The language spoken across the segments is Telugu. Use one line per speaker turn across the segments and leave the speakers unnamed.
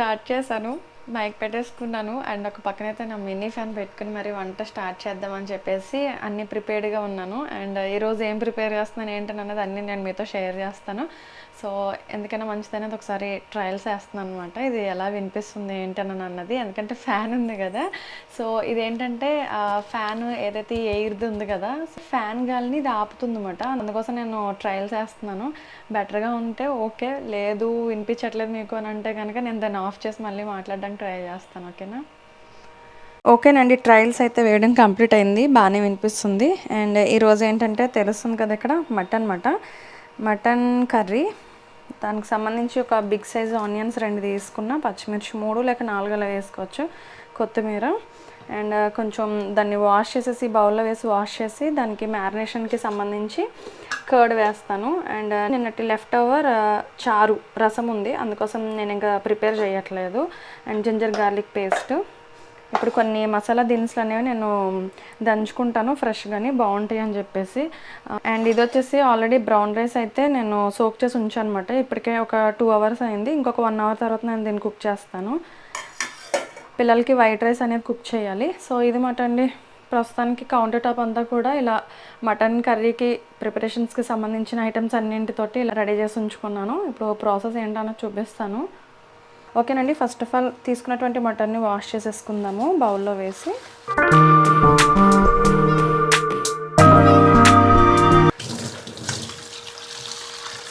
స్టార్ట్ చేశాను. మైక్ పెట్టేసుకున్నాను. అండ్ ఒక పక్కనైతే నా మినీ ఫ్యాన్ పెట్టుకుని మరి వంట స్టార్ట్ చేద్దామని చెప్పేసి అన్ని ప్రిపేర్డ్గా ఉన్నాను. అండ్ ఈరోజు ఏం ప్రిపేర్ చేస్తున్నాను ఏంటని అన్నది అన్నీ నేను మీతో షేర్ చేస్తాను. సో ఎందుకైనా మంచిదనేది ఒకసారి ట్రయల్స్ వేస్తున్నాను అనమాట ఇది ఎలా వినిపిస్తుంది ఏంటని అన్నది. ఎందుకంటే ఫ్యాన్ ఉంది కదా. సో ఇదేంటంటే ఫ్యాన్ ఏదైతే ఎయిర్ది ఉంది కదా ఫ్యాన్ గాలిని ఇది ఆపుతుంది అనమాట అందుకోసం నేను ట్రయల్స్ వేస్తున్నాను బెటర్గా ఉంటే ఓకే. లేదు వినిపించట్లేదు మీకు అని అంటే కనుక నేను దాన్ని ఆఫ్ చేసి మళ్ళీ మాట్లాడడానికి ట్రై చేస్తాను. ఓకేనా ఓకేనండి. ట్రయల్స్ అయితే వేయడం కంప్లీట్ అయింది. బాగానే వినిపిస్తుంది. అండ్ ఈరోజు ఏంటంటే తెలుస్తుంది కదా ఇక్కడ మటన్ మాట మటన్ కర్రీ. దానికి సంబంధించి ఒక బిగ్ సైజ్ ఆనియన్స్ రెండు తీసుకున్న పచ్చిమిర్చి మూడు లేక నాలుగు అలా వేసుకోవచ్చు కొత్తిమీర. అండ్ కొంచెం దాన్ని వాష్ చేసేసి బౌల్లో వేసి వాష్ చేసి దానికి మ్యారినేషన్కి సంబంధించి కర్డ్ వేస్తాను. అండ్ నిన్నటి లెఫ్ట్ ఓవర్ చారు రసం ఉంది. అందుకోసం నేను ఇంకా ప్రిపేర్ చేయట్లేదు. And ginger garlic paste. ఇప్పుడు కొన్ని మసాలా దినుసులు అనేవి నేను దంచుకుంటాను ఫ్రెష్గానే బాగుంటాయి అని చెప్పేసి అండ్ ఇది వచ్చేసి ఆల్రెడీ బ్రౌన్ రైస్ అయితే నేను సోక్ చేసి ఉంచాను అనమాట ఇప్పటికే ఒక టూ అవర్స్ అయింది. ఇంకొక వన్ అవర్ తర్వాత నేను దీన్ని కుక్ చేస్తాను. పిల్లలకి వైట్ రైస్ అనేది కుక్ చేయాలి. సో ఇది మాట అండి. ప్రస్తుతానికి కౌంటర్ టాప్ అంతా కూడా ఇలా మటన్ కర్రీకి ప్రిపరేషన్స్కి సంబంధించిన ఐటమ్స్ అన్నింటితోటి ఇలా రెడీ చేసి ఉంచుకున్నాను. ఇప్పుడు ప్రాసెస్ ఏంటన్నది చూపిస్తాను. ఓకేనండి. ఫస్ట్ ఆఫ్ ఆల్ తీసుకున్నటువంటి మటన్ని వాష్ చేసేసుకుందాము. బౌల్లో వేసి.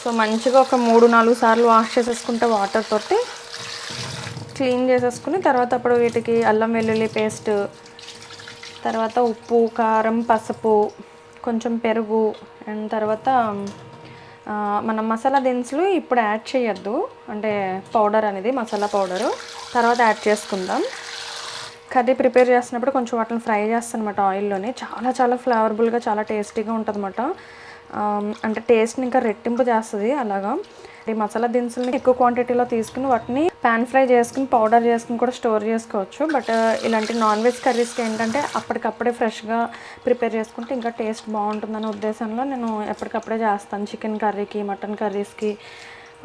సో మంచిగా ఒక మూడు నాలుగు సార్లు వాష్ చేసేసుకుంటే వాటర్ తోటి క్లీన్ చేసేసుకుని తర్వాత అప్పుడు వీటికి అల్లం వెల్లుల్లి పేస్ట్ తర్వాత ఉప్పు కారం పసుపు కొంచెం పెరుగు అండ్ తర్వాత మనం మసాలా దినుసులు ఇప్పుడు యాడ్ చేయొద్దు. అంటే పౌడర్ అనేది మసాలా పౌడరు. తర్వాత యాడ్ చేసుకుందాం. కర్రీ ప్రిపేర్ చేస్తున్నప్పుడు కొంచెం వాటిని ఫ్రై చేస్తాను అనమాట ఆయిల్లోనే. చాలా చాలా ఫ్లేవర్ఫుల్గా చాలా టేస్టీగా ఉంటుంది అనమాట అంటే టేస్ట్ని ఇంకా రెట్టింపు చేస్తుంది అలాగా. ఈ మసాలా దినుసుల్ని ఎక్కువ క్వాంటిటీలో తీసుకుని వాటిని పాన్ ఫ్రై చేసుకుని పౌడర్ చేసుకుని కూడా స్టోర్ చేసుకోవచ్చు. బట్ uh, ఇలాంటి నాన్ వెజ్ కర్రీస్కి ఏంటంటే అప్పటికప్పుడే ఫ్రెష్గా ప్రిపేర్ చేసుకుంటే ఇంకా టేస్ట్ బాగుంటుందనే ఉద్దేశంలో నేను ఎప్పటికప్పుడే చేస్తాను. చికెన్ కర్రీకి మటన్ కర్రీస్కి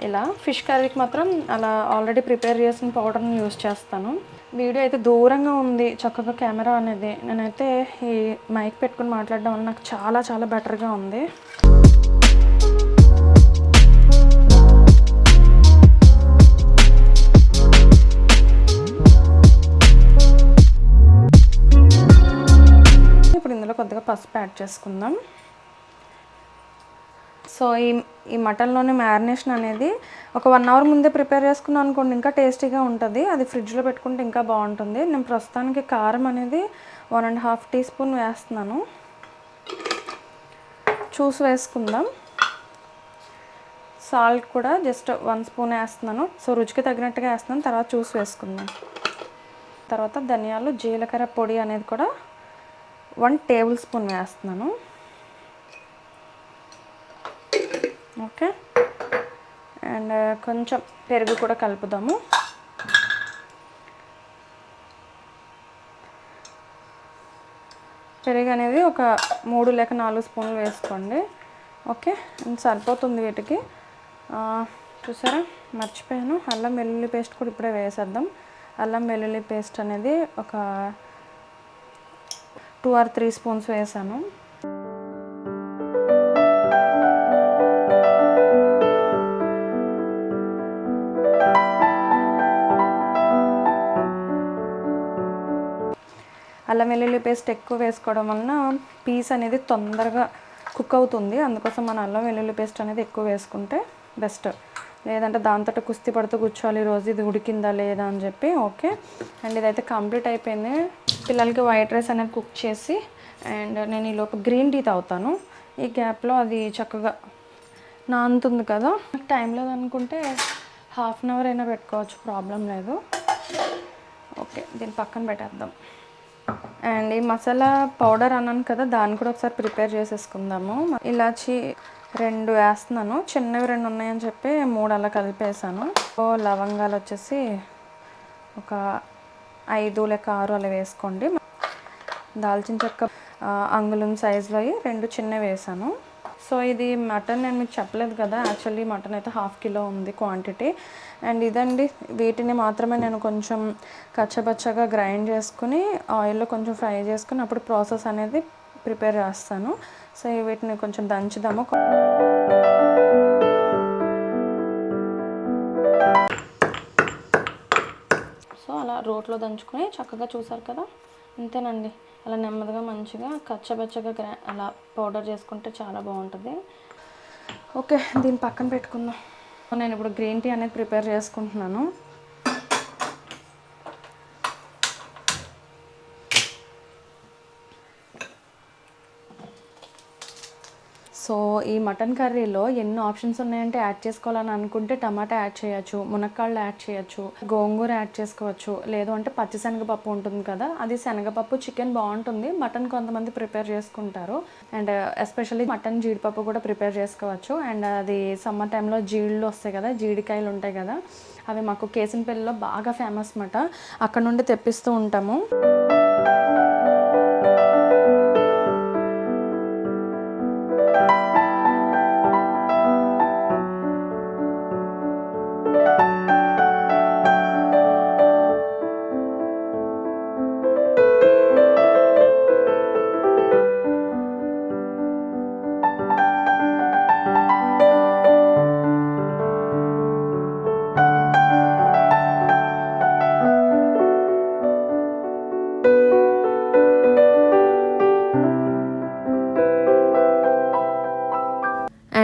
ఇలా. ఫిష్ కర్రీకి మాత్రం అలా ఆల్రెడీ ప్రిపేర్ చేసిన పౌడర్ని యూస్ చేస్తాను. వీడియో అయితే దూరంగా ఉంది. చక్కగా కెమెరా అనేది. నేనైతే ఈ మైక్ పెట్టుకుని మాట్లాడడం వల్ల నాకు చాలా చాలా బెటర్గా ఉంది. కొద్దిగా పసుపు యాడ్ చేసుకుందాం. సో ఈ ఈ మటన్లోని మ్యారినేషన్ అనేది ఒక వన్ అవర్ ముందే ప్రిపేర్ చేసుకున్నాను అనుకోండి ఇంకా టేస్టీగా ఉంటుంది. అది ఫ్రిడ్జ్లో పెట్టుకుంటే ఇంకా బాగుంటుంది. నేను ప్రస్తుతానికి కారం అనేది one and half teaspoon వేస్తున్నాను. చూసి వేసుకుందాం. సాల్ట్ కూడా జస్ట్ వన్ స్పూన్ వేస్తున్నాను. సో రుచికి తగినట్టుగా వేస్తున్నాను. తర్వాత చూసి వేసుకుందాం. తర్వాత ధనియాలు జీలకర్ర పొడి అనేది కూడా వన్ టేబుల్ స్పూన్ వేస్తున్నాను. ఓకే. అండ్ కొంచెం పెరుగు కూడా కలుపుదాము. పెరుగు అనేది ఒక మూడు లేక నాలుగు స్పూన్లు వేసుకోండి. ఓకే. అండ్ సరిపోతుంది వీటికి. చూసారా? మర్చిపోయాను. అల్లం వెల్లుల్లి పేస్ట్ కూడా ఇప్పుడే వేసేద్దాం. అల్లం వెల్లుల్లి పేస్ట్ అనేది ఒక టూ ఆర్ త్రీ స్పూన్స్ వేసాను. అల్లం వెల్లుల్లి పేస్ట్ ఎక్కువ వేసుకోవడం వలన పీస్ అనేది తొందరగా కుక్ అవుతుంది. అందుకోసం మన అల్లం వెల్లుల్లి పేస్ట్ అనేది ఎక్కువ వేసుకుంటే బెస్ట్. లేదంటే దాంతో కుస్తీ పడుతూ కూర్చోవాలి ఈ రోజు ఇది ఉడికిందా లేదా అని చెప్పి ఓకే. అండ్ ఇదైతే కంప్లీట్ అయిపోయింది. పిల్లలకి వైట్ రైస్ అనేది కుక్ చేసి అండ్ నేను ఈ లోపు గ్రీన్ టీ తాగుతాను. ఈ గ్యాప్లో అది చక్కగా నానుతుంది కదా. టైం లేదనుకుంటే హాఫ్ అన్ అవర్ అయినా పెట్టుకోవచ్చు ప్రాబ్లం లేదు. ఓకే దీన్ని పక్కన పెట్టేద్దాం. అండ్ ఈ మసాలా పౌడర్ అన్నాను కదా దాన్ని కూడా ఒకసారి ప్రిపేర్ చేసేసుకుందాము. ఇలాచి రెండు వేస్తున్నాను. చిన్నవి రెండు ఉన్నాయని చెప్పి మూడు అలా కలిపేసాను ఓ లవంగాలు వచ్చేసి ఒక ఐదు లేక ఆరు అలా వేసుకోండి. దాల్చిన చెక్క అంగుళం సైజులో రెండు చిన్నవి వేసాను సో ఇది మటన్ నేను మీకు చెప్పలేదు కదా. యాక్చువల్లీ మటన్ అయితే హాఫ్ కిలో ఉంది క్వాంటిటీ. అండ్ ఇదండి వీటిని మాత్రమే నేను కొంచెం కచ్చబచ్చగా గ్రైండ్ చేసుకుని ఆయిల్లో కొంచెం ఫ్రై చేసుకుని అప్పుడు ప్రాసెస్ అనేది ప్రిపేర్ చేస్తాను. సో వీటిని కొంచెం దంచుదాము. సో అలా రోట్లో దంచుకొని చక్కగా చూసారు కదా? అంతేనండి. అలా నెమ్మదిగా మంచిగా కచ్చబచ్చగా గ్రా అలా పౌడర్ చేసుకుంటే చాలా బాగుంటుంది. ఓకే దీన్ని పక్కన పెట్టుకుందాం. నేను ఇప్పుడు గ్రీన్ టీ అనేది ప్రిపేర్ చేసుకుంటున్నాను. సో ఈ మటన్ కర్రీలో ఎన్ని ఆప్షన్స్ ఉన్నాయంటే యాడ్ చేసుకోవాలని అనుకుంటే టమాటా యాడ్ చేయొచ్చు మునక్కాళ్ళు యాడ్ చేయొచ్చు గోంగూర యాడ్ చేసుకోవచ్చు. లేదు అంటే పచ్చి శనగపప్పు ఉంటుంది కదా అది శనగపప్పు చికెన్ బాగుంటుంది. మటన్ కొంతమంది ప్రిపేర్ చేసుకుంటారు. అండ్ ఎస్పెషల్లీ మటన్ జీడిపప్పు కూడా ప్రిపేర్ చేసుకోవచ్చు. అండ్ అది సమ్మర్ టైంలో జీళ్ళు వస్తాయి కదా జీడికాయలు ఉంటాయి కదా అవి మాకు కేసినపల్లిలో బాగా ఫేమస్ అన్నమాట. అక్కడ నుండి తెప్పిస్తూ ఉంటాము.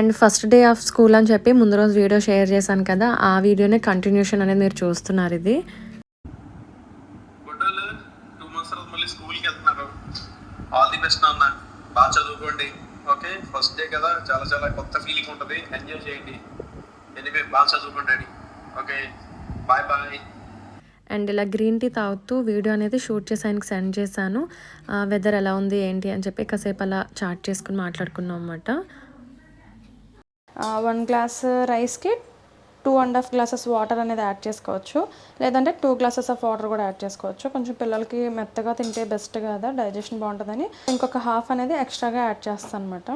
And first day of school అని చెప్పి ముందు రోజు వీడియో షేర్ చేశాను కదా ఆ వీడియోనే కంటిన్యూషన్ అనేది మీరు చూస్తున్నారు ఇది.
గుడ్డోళ్ళు టూ మంత్స్ తర్వాత మళ్ళీ స్కూల్కి వెళ్తున్నారు. ఆల్ ది బెస్ట్ నాన్న. బాగా చదువుకోండి. ఓకే ఫస్ట్ డే కదా చాలా చాలా కొత్త ఫీలింగ్ ఉంటుంది. ఎంజాయ్ చేయండి. ఎనివే బాగా చదువుకోండి daddy. Okay bye bye
and ఇలా గ్రీన్ టీ తాగుతూ వీడియో అనేది షూట్ చేసి ఆయనకి సెండ్ చేశాను. వెదర్ ఎలా ఉంది ఏంటి అని చెప్పి కాసేపు అలా చాట్ చేసుకుని మాట్లాడుకున్నాం అనమాట వన్ గ్లాస్ రైస్కి two and half glasses water అనేది యాడ్ చేసుకోవచ్చు. లేదంటే టూ గ్లాసెస్ ఆఫ్ వాటర్ కూడా యాడ్ చేసుకోవచ్చు. కొంచెం పిల్లలకి మెత్తగా తింటే బెస్ట్ కదా? డైజెషన్ బాగుంటుందని ఇంకొక హాఫ్ అనేది ఎక్స్ట్రాగా యాడ్ చేస్తాను అనమాట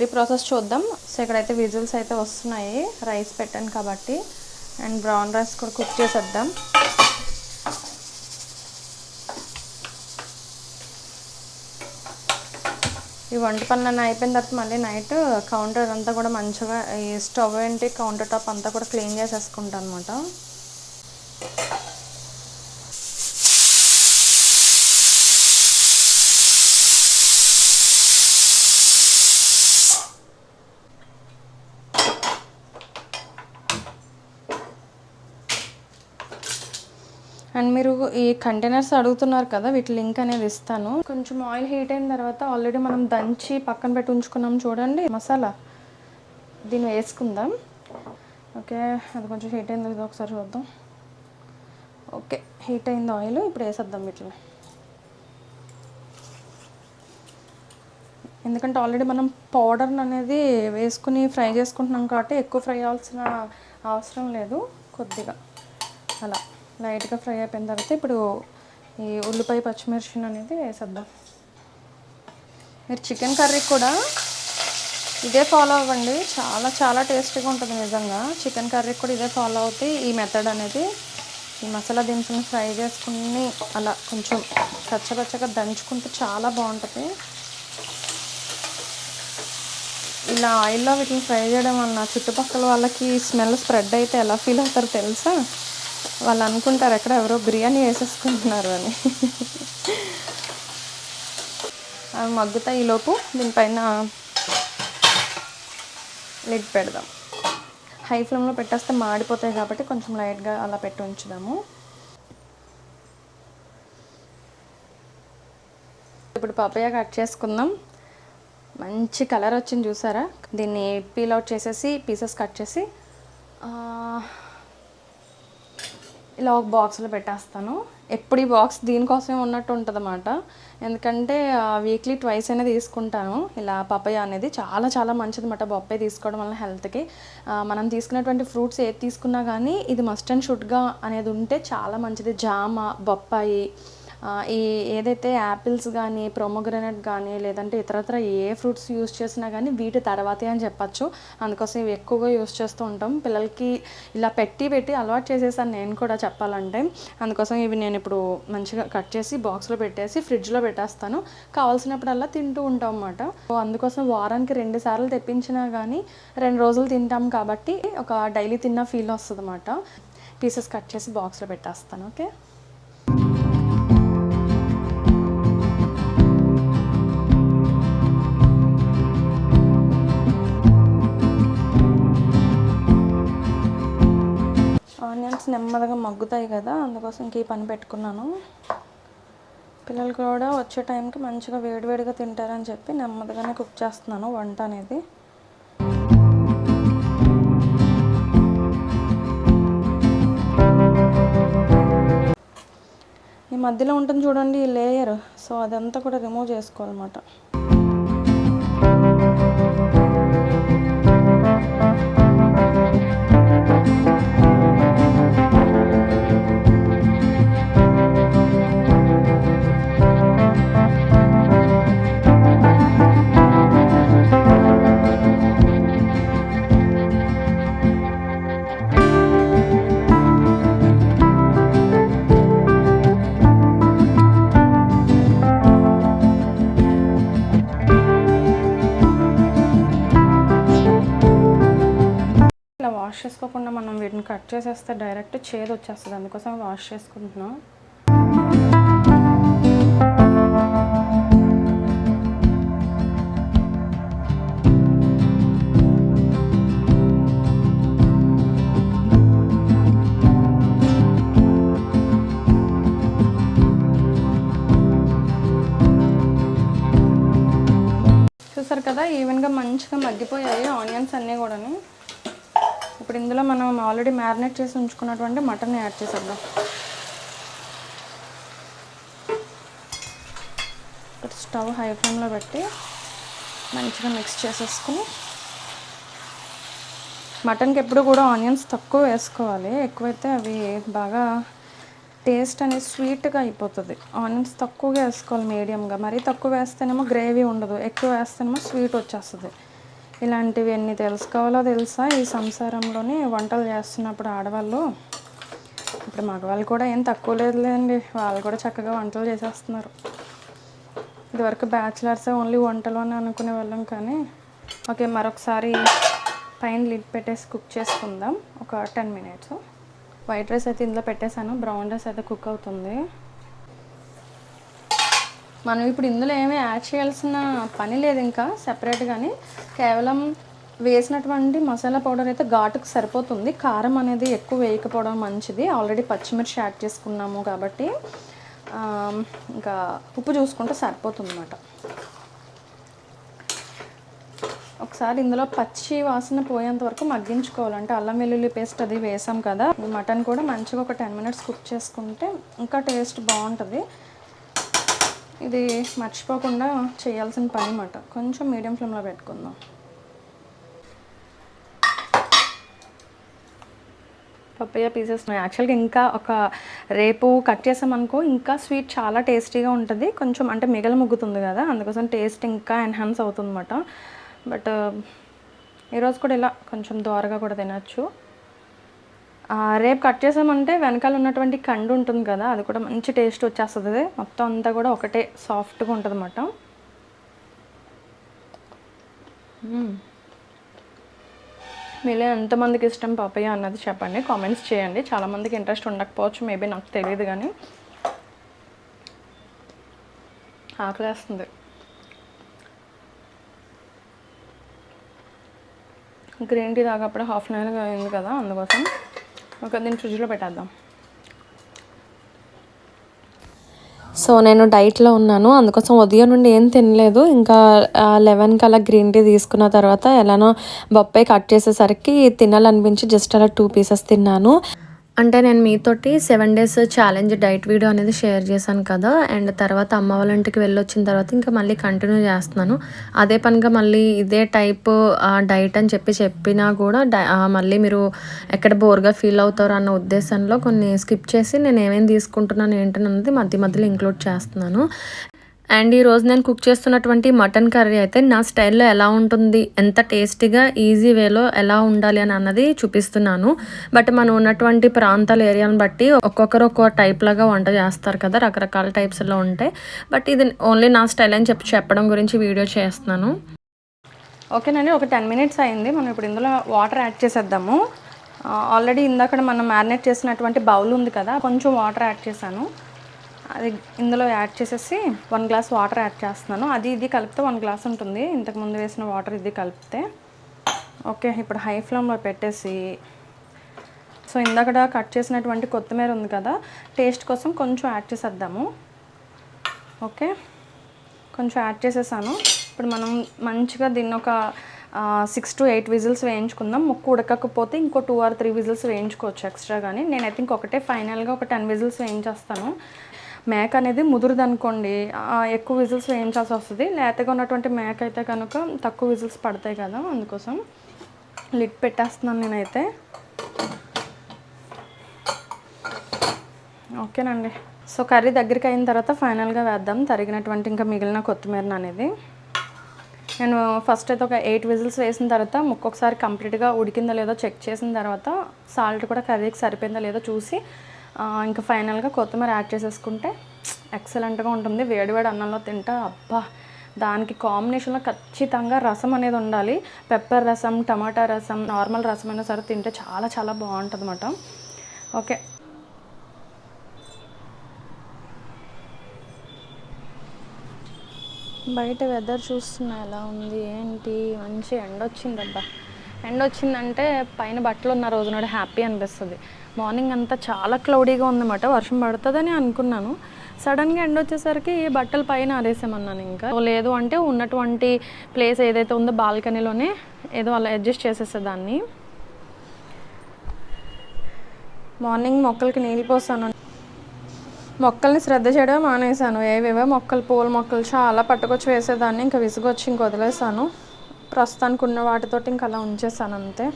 కర్రీ ప్రాసెస్ చూద్దాం. సో ఇక్కడైతే విజిల్స్ అయితే వస్తున్నాయి. రైస్ పెట్టాను కాబట్టి. అండ్ బ్రౌన్ రైస్ కూడా కుక్ చేసేద్దాం. ఈ వంట పనులన్నీ అయిపోయిన తర్వాత మళ్ళీ నైట్ కౌంటర్ అంతా కూడా మంచిగా ఈ స్టవ్ ఏంటి కౌంటర్ టాప్ అంతా కూడా క్లీన్ చేసేసుకుంటాను అనమాట అండ్ మీరు ఈ కంటైనర్స్ అడుగుతున్నారు కదా వీటి లింక్ అనేది ఇస్తాను. కొంచెం ఆయిల్ హీట్ అయిన తర్వాత ఆల్రెడీ మనం దంచి పక్కన పెట్టి ఉంచుకున్నాం చూడండి మసాలా. దీన్ని వేసుకుందాం. ఓకే అది కొంచెం హీట్ అయింది ఇది ఒకసారి చూద్దాం. ఓకే హీట్ అయింది ఆయిల్ ఇప్పుడు వేసేద్దాం వీటిని. ఎందుకంటే ఆల్రెడీ మనం పౌడర్ అనేది వేసుకుని ఫ్రై చేసుకుంటున్నాం కాబట్టి ఎక్కువ ఫ్రై అవ్వాల్సిన అవసరం లేదు కొద్దిగా. అలా. లైట్గా ఫ్రై అయిపోయిన తర్వాత ఇప్పుడు ఈ ఉల్లిపాయ పచ్చిమిర్చి అనేది వేసేద్దాం. మీరు చికెన్ కర్రీ కూడా ఇదే ఫాలో అవ్వండి. చాలా చాలా టేస్టీగా ఉంటుంది నిజంగా. చికెన్ కర్రీ కూడా ఇదే ఫాలో అవుతే ఈ మెథడ్ అనేది ఈ మసాలా దినుసులను ఫ్రై చేసుకుని అలా కొంచెం పచ్చపచ్చగా దంచుకుంటే చాలా బాగుంటుంది. ఇలా ఆయిల్లో వీటిని ఫ్రై చేయడం వల్ల చుట్టుపక్కల వాళ్ళకి స్మెల్ స్ప్రెడ్ అయితే ఎలా ఫీల్ అవుతారో తెలుసా? వాళ్ళు అనుకుంటారు ఎక్కడ ఎవరో బిర్యానీ వేసేసుకుంటున్నారు అని. అవి మగ్గుతాయి ఈలోపు దీనిపైన లిడ్ పెడదాం. హై ఫ్లేమ్లో పెట్టేస్తే మాడిపోతాయి కాబట్టి కొంచెం లైట్గా అలా పెట్టి ఉంచుదాము. ఇప్పుడు పపయ కట్ చేసుకుందాం. మంచి కలర్ వచ్చింది చూసారా? దీన్ని పీల్ అవుట్ చేసేసి పీసెస్ కట్ చేసి ఇలా ఒక బాక్స్లో పెట్టేస్తాను. ఎప్పుడు ఈ బాక్స్ దీనికోసమే ఉన్నట్టు ఉంటుంది అన్నమాట ఎందుకంటే వీక్లీ ట్వైస్ అయినా తీసుకుంటాను. ఇలా పపయ అనేది చాలా చాలా మంచిది అన్నమాట బొప్పాయి తీసుకోవడం వల్ల హెల్త్కి మనం తీసుకున్నటువంటి ఫ్రూట్స్ ఏది తీసుకున్నా కానీ ఇది మస్ట్ అండ్ షుడ్గా అనేది ఉంటే చాలా మంచిది. జామ బొప్పాయి ఈ ఏదైతే యాపిల్స్ కానీ ప్రొమోగ్రనేట్ కానీ లేదంటే ఇతరత్ర ఏ ఫ్రూట్స్ యూస్ చేసినా కానీ వీటి తర్వాతే అని చెప్పచ్చు. అందుకోసం ఇవి ఎక్కువగా యూస్ చేస్తూ ఉంటాం. పిల్లలకి ఇలా పెట్టి పెట్టి అలవాటు చేసేసాను నేను కూడా చెప్పాలంటే. అందుకోసం ఇవి నేను ఇప్పుడు మంచిగా కట్ చేసి బాక్స్లో పెట్టేసి ఫ్రిడ్జ్లో పెట్టేస్తాను. కావాల్సినప్పుడల్లా తింటూ ఉంటాం అన్నమాట. సో అందుకోసం వారానికి రెండు సార్లు తెప్పించినా కానీ రెండు రోజులు తింటాం కాబట్టి ఒక డైలీ తిన్న ఫీల్ వస్తుంది అన్నమాట పీసెస్ కట్ చేసి బాక్స్లో పెట్టేస్తాను. ఓకే? నెమ్మదిగా మగ్గుతాయి కదా అందుకోసం ఇంక ఈ పని పెట్టుకున్నాను. పిల్లలు కూడా వచ్చే టైంకి మంచిగా వేడివేడిగా తింటారని చెప్పి నెమ్మదిగానే కుక్ చేస్తున్నాను వంట అనేది. ఈ మధ్యలో ఉంటుంది చూడండి ఈ లేయర్ సో అదంతా కూడా రిమూవ్ చేసుకోవాలన్నమాట. వాష్ చేసుకోకుండా మనం వీటిని కట్ చేసేస్తే డైరెక్ట్ చేదు వచ్చేస్తుంది. అందుకోసం వాష్ చేసుకుంటున్నాం. చూసారు కదా ఈవెన్గా మంచిగా మగ్గిపోయాయి ఆనియన్స్ అన్నీ కూడా ఇప్పుడు ఇందులో మనం ఆల్రెడీ మ్యారినేట్ చేసి ఉంచుకున్నటువంటి మటన్ యాడ్ చేసేద్దాం. ఇక్కడ స్టవ్ హై ఫ్లేమ్లో పెట్టి మంచిగా మిక్స్ చేసేసుకుని మటన్కి ఎప్పుడు కూడా ఆనియన్స్ తక్కువ వేసుకోవాలి. ఎక్కువైతే అవి బాగా టేస్ట్ అనేది స్వీట్గా అయిపోతుంది. ఆనియన్స్ తక్కువగా వేసుకోవాలి మీడియంగా. మరీ తక్కువ వేస్తేనేమో గ్రేవీ ఉండదు. ఎక్కువ వేస్తేనేమో స్వీట్ వచ్చేస్తుంది. ఇలాంటివి ఎన్ని తెలుసుకోవాలో తెలుసా? ఈ సంసారంలోని వంటలు చేస్తున్నప్పుడు ఆడవాళ్ళు. ఇప్పుడు మగవాళ్ళు కూడా ఏం తక్కువ లేదులేండి. వాళ్ళు కూడా చక్కగా వంటలు చేసేస్తున్నారు. ఇదివరకు బ్యాచిలర్స్ ఓన్లీ వంటలు అని అనుకునే వాళ్ళం కానీ ఓకే మరొకసారి పైన లిడ్ పెట్టేసి కుక్ చేసుకుందాం. ఒక టెన్ మినిట్స్. వైట్ రైస్ అయితే ఇందులో పెట్టేశాను. బ్రౌన్ రైస్ అయితే కుక్ అవుతుంది. మనం ఇప్పుడు ఇందులో ఏమీ యాడ్ చేయాల్సిన పని లేదు ఇంకా సెపరేట్గాని కేవలం వేసినటువంటి మసాలా పౌడర్ అయితే ఘాటుకు సరిపోతుంది. కారం అనేది ఎక్కువ వేయకపోవడం మంచిది. ఆల్రెడీ పచ్చిమిర్చి యాడ్ చేసుకున్నాము కాబట్టి ఇంకా ఉప్పు చూసుకుంటే సరిపోతుంది అన్నమాట ఒకసారి ఇందులో పచ్చి వాసన పోయేంత వరకు మగ్గించుకోవాలంటే అల్లం వెల్లుల్లి పేస్ట్ అది వేసాం కదా. మటన్ కూడా మంచిగా ఒక టెన్ మినిట్స్ కుక్ చేసుకుంటే ఇంకా టేస్ట్ బాగుంటుంది. ఇది మర్చిపోకుండా చేయాల్సిన పని అన్నమాట కొంచెం మీడియం ఫ్లేమ్లో పెట్టుకుందాం. పప్పయ్య పీసెస్ యాక్చువల్గా ఇంకా ఒక రేపు కట్ చేసామనుకో ఇంకా స్వీట్ చాలా టేస్టీగా ఉంటుంది. కొంచెం అంటే మిగల ముగ్గుతుంది కదా అందుకోసం టేస్ట్ ఇంకా ఎన్హాన్స్ అవుతుంది అనమాట బట్ ఈరోజు కూడా ఇలా కొంచెం దోరగా కూడా తినచ్చు. రేపు కట్ చేసామంటే వెనకాల ఉన్నటువంటి కండు ఉంటుంది కదా అది కూడా మంచి టేస్ట్ వచ్చేస్తుంది. మొత్తం అంతా కూడా ఒకటే సాఫ్ట్గా ఉంటుంది అన్నమాట మీలో ఎంతమందికి ఇష్టం పాపయ్య అన్నది చెప్పండి. కామెంట్స్ చేయండి. చాలామందికి ఇంట్రెస్ట్ ఉండకపోవచ్చు. మేబీ నాకు తెలియదు కానీ ఆకలేస్తుంది. గ్రీన్ టీ తాగప్పుడు హాఫ్ అన్ అవర్ అయింది కదా అందుకోసం. ఒక దీన్ని ఫ్రిడ్జ్లో పెట్టేద్దాం. సో నేను డైట్లో ఉన్నాను. అందుకోసం ఉదయం నుండి ఏం తినలేదు. ఇంకా లెవెన్కి అలా గ్రీన్ టీ తీసుకున్న తర్వాత ఎలానో బొప్పాయి కట్ చేసేసరికి తినాలనిపించి జస్ట్ అలా టూ పీసెస్ తిన్నాను. అంటే నేను మీతోటి seven days challenge diet video అనేది షేర్ చేశాను కదా అండ్ తర్వాత అమ్మ వాళ్ళ ఇంటికి వెళ్ళొచ్చిన తర్వాత ఇంకా మళ్ళీ కంటిన్యూ చేస్తున్నాను. అదే పనిగా మళ్ళీ ఇదే టైప్ డైట్ అని చెప్పి చెప్పినా కూడా మళ్ళీ మీరు ఎక్కడ బోర్గా ఫీల్ అవుతారు అన్న ఉద్దేశంలో కొన్ని స్కిప్ చేసి నేను ఏమేమి తీసుకుంటున్నాను ఏంటన్నది మధ్య మధ్యలో ఇంక్లూడ్ చేస్తున్నాను. అండ్ ఈరోజు నేను కుక్ చేస్తున్నటువంటి మటన్ కర్రీ అయితే నా స్టైల్లో ఎలా ఉంటుంది ఎంత టేస్టీగా ఈజీ వేలో ఎలా ఉండాలి అని అన్నది చూపిస్తున్నాను. బట్ మనం ఉన్నటువంటి ప్రాంతాల ఏరియాని బట్టి ఒక్కొక్కరు ఒక్కో టైప్లాగా వంట చేస్తారు కదా రకరకాల టైప్స్లో ఉంటాయి. బట్ ఇది ఓన్లీ నా స్టైల్ అని చెప్పి చెప్పడం గురించి వీడియో చేస్తున్నాను. ఓకేనండి ఒక టెన్ మినిట్స్ అయింది. మనం ఇప్పుడు ఇందులో వాటర్ యాడ్ చేసేద్దాము. ఆల్రెడీ ఇందాక మనం మ్యారినేట్ చేసినటువంటి బౌల్ ఉంది కదా కొంచెం వాటర్ యాడ్ చేశాను. అది ఇందులో యాడ్ చేసేసి వన్ గ్లాస్ వాటర్ యాడ్ చేస్తున్నాను. అది ఇది కలిపితే వన్ గ్లాస్ ఉంటుంది. ఇంతకు ముందు వేసిన వాటర్ ఇది కలిపితే. ఓకే ఇప్పుడు హై ఫ్లేమ్లో పెట్టేసి. సో ఇందాక కట్ చేసినటువంటి కొత్తిమీర ఉంది కదా టేస్ట్ కోసం కొంచెం యాడ్ చేసేద్దాము. ఓకే కొంచెం యాడ్ చేసేసాను. ఇప్పుడు మనం మంచిగా దీన్ని ఒక సిక్స్ టు ఎయిట్ విజిల్స్ వేయించుకుందాం. ముక్కు ఉడకకపోతే ఇంకో టూ ఆర్ త్రీ విజిల్స్ వేయించుకోవచ్చు ఎక్స్ట్రా కానీ నేనైతే ఇంకొకటే ఫైనల్గా ఒక టెన్ విజిల్స్ వేయించేస్తాను. మేక అనేది ముదురుది అనుకోండి ఎక్కువ విజిల్స్ వేయించాల్సి వస్తుంది. లేతగా ఉన్నటువంటి మేక అయితే కనుక తక్కువ విజిల్స్ పడతాయి కదా అందుకోసం లిడ్ పెట్టేస్తున్నాను నేనైతే. ఓకేనండి. సో కర్రీ దగ్గరికి అయిన తర్వాత ఫైనల్గా వేద్దాం. తరిగినటువంటి ఇంకా మిగిలిన కొత్తిమీర అనేది. నేను ఫస్ట్ అయితే ఒక ఎయిట్ విజిల్స్ వేసిన తర్వాత ముక్కొకసారి కంప్లీట్గా ఉడికిందో లేదో చెక్ చేసిన తర్వాత సాల్ట్ కూడా కర్రీకి సరిపోయిందో లేదో చూసి ఇంకా ఫైనల్గా కొత్తిమీర యాడ్ చేసేసుకుంటే ఎక్సలెంట్గా ఉంటుంది. వేడివేడి అన్నంలో తింటా అబ్బా దానికి కాంబినేషన్లో ఖచ్చితంగా రసం అనేది ఉండాలి. పెప్పర్ రసం టమాటా రసం నార్మల్ రసం అయినా సరే తింటే చాలా చాలా బాగుంటుంది అన్నమాట ఓకే. బయట వెదర్ చూస్తున్నా ఎలా ఉంది ఏంటి? మంచి ఎండ వచ్చిందబ్బా ఎండ వచ్చిందంటే పైన బట్టలు ఉన్న రోజు నాడు హ్యాపీ అనిపిస్తుంది. మార్నింగ్ అంతా చాలా క్లౌడీగా ఉందన్నమాట. వర్షం పడుతుందని అనుకున్నాను. సడన్గా ఎండ్ వచ్చేసరికి బట్టలు పైన ఆరేసామన్నాను ఇంకా. లేదు అంటే ఉన్నటువంటి ప్లేస్ ఏదైతే ఉందో బాల్కనీలోనే ఏదో అలా అడ్జస్ట్ చేసేసేదాన్ని మార్నింగ్ మొక్కలకి నీళ్ళు పోసాను. మొక్కల్ని శ్రద్ధ చేయడం మానేశాను. ఏవేవో మొక్కలు పూల మొక్కలు చాలా పట్టుకొచ్చి వేసేదాన్ని. ఇంకా విసుగొచ్చి ఇంక వదిలేసాను ప్రస్తుతానికి ఉన్న వాటితోటి ఇంకా అలా ఉంచేసాను అంతే.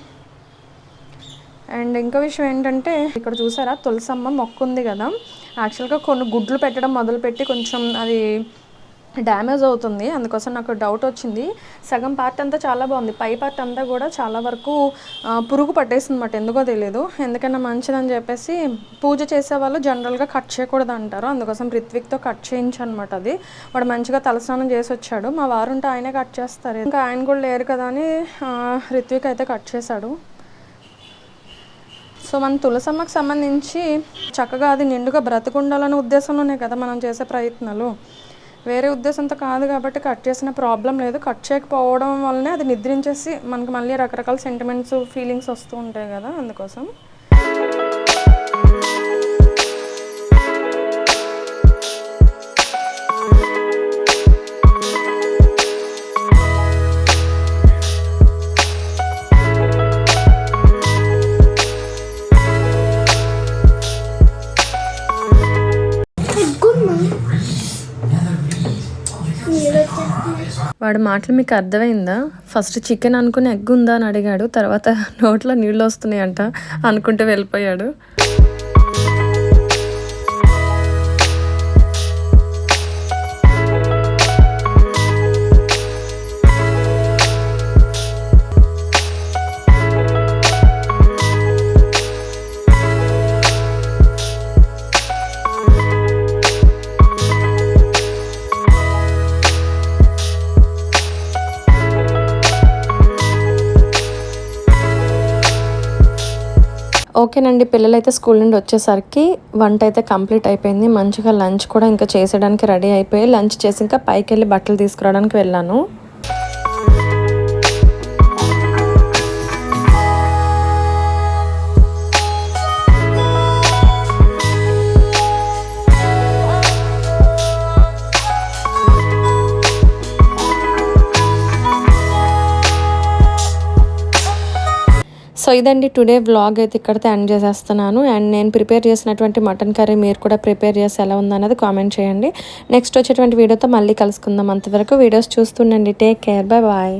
అండ్ ఇంకో విషయం ఏంటంటే ఇక్కడ చూసారా తులసమ్మ మొక్క ఉంది కదా. యాక్చువల్గా కొన్ని గుడ్లు పెట్టడం మొదలుపెట్టి కొంచెం అది డ్యామేజ్ అవుతుంది. అందుకోసం నాకు డౌట్ వచ్చింది. సగం పార్ట్ అంతా చాలా బాగుంది. పై పార్ట్ అంతా కూడా చాలా వరకు పురుగు పట్టేసిందన్నమాట ఎందుకో తెలియదు ఎందుకన్నా మంచిదని చెప్పేసి పూజ చేసే వాళ్ళు జనరల్గా కట్ చేయకూడదు అంటారు. అందుకోసం రిత్విక్తో కట్ చేయించనమాట అది. వాడు మంచిగా తలస్నానం చేసి వచ్చాడు. మా వారుంటే ఆయనే కట్ చేస్తారు. ఇంకా ఆయన కూడా లేరు కదా అని రిత్విక్ అయితే కట్ చేశాడు. సో మన తులసమ్మకు సంబంధించి చక్కగా అది నిండుగా బ్రతకుండాలనే ఉద్దేశంలోనే కదా మనం చేసే ప్రయత్నాలు. వేరే ఉద్దేశంతో కాదు కాబట్టి కట్ చేసిన ప్రాబ్లం లేదు. కట్ చేయకపోవడం వల్లనే అది నిద్రించేసి మనకి మళ్ళీ రకరకాల సెంటిమెంట్స్ ఫీలింగ్స్ వస్తూ ఉంటాయి కదా అందుకోసం.
వాడి మాటలు మీకు అర్థమైందా? ఫస్ట్ చికెన్ అనుకుని ఎగ్ ఉందా అని అడిగాడు తర్వాత నోట్లో నీళ్ళు వస్తున్నాయంట అనుకుంటూ వెళ్ళిపోయాడు. ఓకేనండి. పిల్లలైతే స్కూల్ నుండి వచ్చేసరికి వంట అయితే కంప్లీట్ అయిపోయింది. మంచిగా లంచ్ కూడా ఇంకా చేసేయడానికి రెడీ అయిపోయి లంచ్ చేసి ఇంకా పైకి వెళ్ళి బట్టలు తీసుకురావడానికి వెళ్ళాను. సో ఇదండి టుడే వ్లాగ్ అయితే ఇక్కడితో ఎండ్ చేసేస్తున్నాను. అండ్ నేను ప్రిపేర్ చేసినటువంటి మటన్ కర్రీ మీరు కూడా ప్రిపేర్ చేసి ఎలా ఉందన్నది కామెంట్ చేయండి. నెక్స్ట్ వచ్చేటువంటి వీడియోతో మళ్ళీ కలుసుకుందాం. అంతవరకు వీడియోస్ చూస్తుండండి టేక్ కేర్. Bye bye.